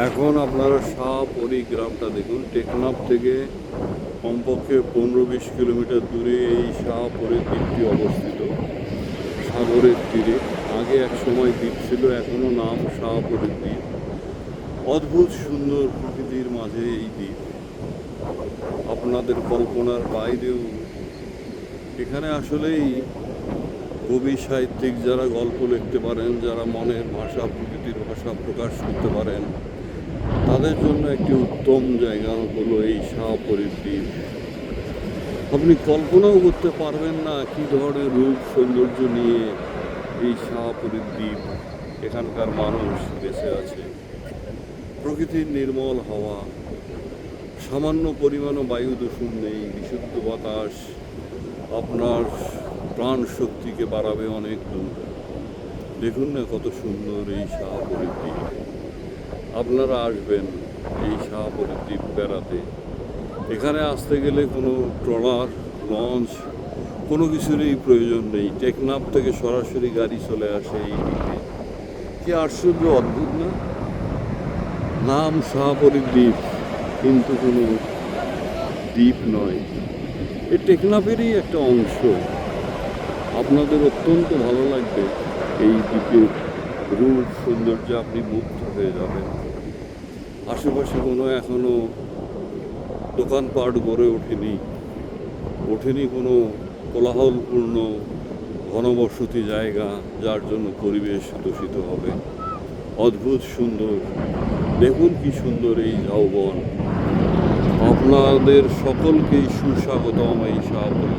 এখন আপনারা শাহপরি গ্রামটা দেখুন, টেকনাফ থেকে কমপক্ষে পনেরো বিশ কিলোমিটার দূরে এই শাহপরি দ্বীপটি অবস্থিত, সাগরের তীরে। আগে এক সময় দ্বীপ ছিল, এখনও নাম শাহপরি দ্বীপ। অদ্ভুত সুন্দর প্রকৃতির মাঝে এই দ্বীপ। আপনাদের কল্পনার বাইরেও এখানে আসলেই কবি সাহিত্যিক যারা গল্প লিখতে পারেন, যারা মনের ভাষা, প্রকৃতির ভাষা প্রকাশ করতে পারেন তাদের জন্য একটি উত্তম জায়গা হলো এই শাহপরীর দ্বীপ আপনি কল্পনাও করতে পারবেন না কী ধরনের রূপ, সৌন্দর্য নিয়ে এই শাহপরীর দ্বীপ এখানকার মানুষ বেঁচে আছে। প্রকৃতির নির্মল হাওয়া, সামান্য পরিমাণও বায়ু দূষণ নেই, বিশুদ্ধ বাতাস আপনার প্রাণ শক্তিকে বাড়াবে অনেক দূর। দেখুন না কত সুন্দর এই শাহপুরের দ্বীপ আপনারা আসবেন এই শাহপুরের দ্বীপ বেড়াতে। এখানে আসতে গেলে কোনো ট্রলার, লঞ্চ, কোনো কিছুরই প্রয়োজন নেই। টেকনাফ থেকে সরাসরি গাড়ি চলে আসে এই দ্বীপে কি আশ্চর্য, অদ্ভুত না? নাম শাহপুরের দ্বীপ, কিন্তু কোনো দ্বীপ নয়। এই টেকনাফেরই একটা অংশ। আপনাদের অত্যন্ত ভালো লাগবে এই দ্বীপের রূপ সৌন্দর্য আপনি মুগ্ধ হয়ে যাবেন। আশেপাশে কোনো এখনও দোকানপাট গড়ে ওঠেনি। ওঠেনি কোনো কোলাহলপূর্ণ, ঘনবসতি জায়গা যার জন্য পরিবেশ দূষিত হবে। অদ্ভুত সুন্দর। দেখুন কি সুন্দর এই ঝাউবন। আপনাদের সকলকেই সুস্বাগতম এই শাহপুরী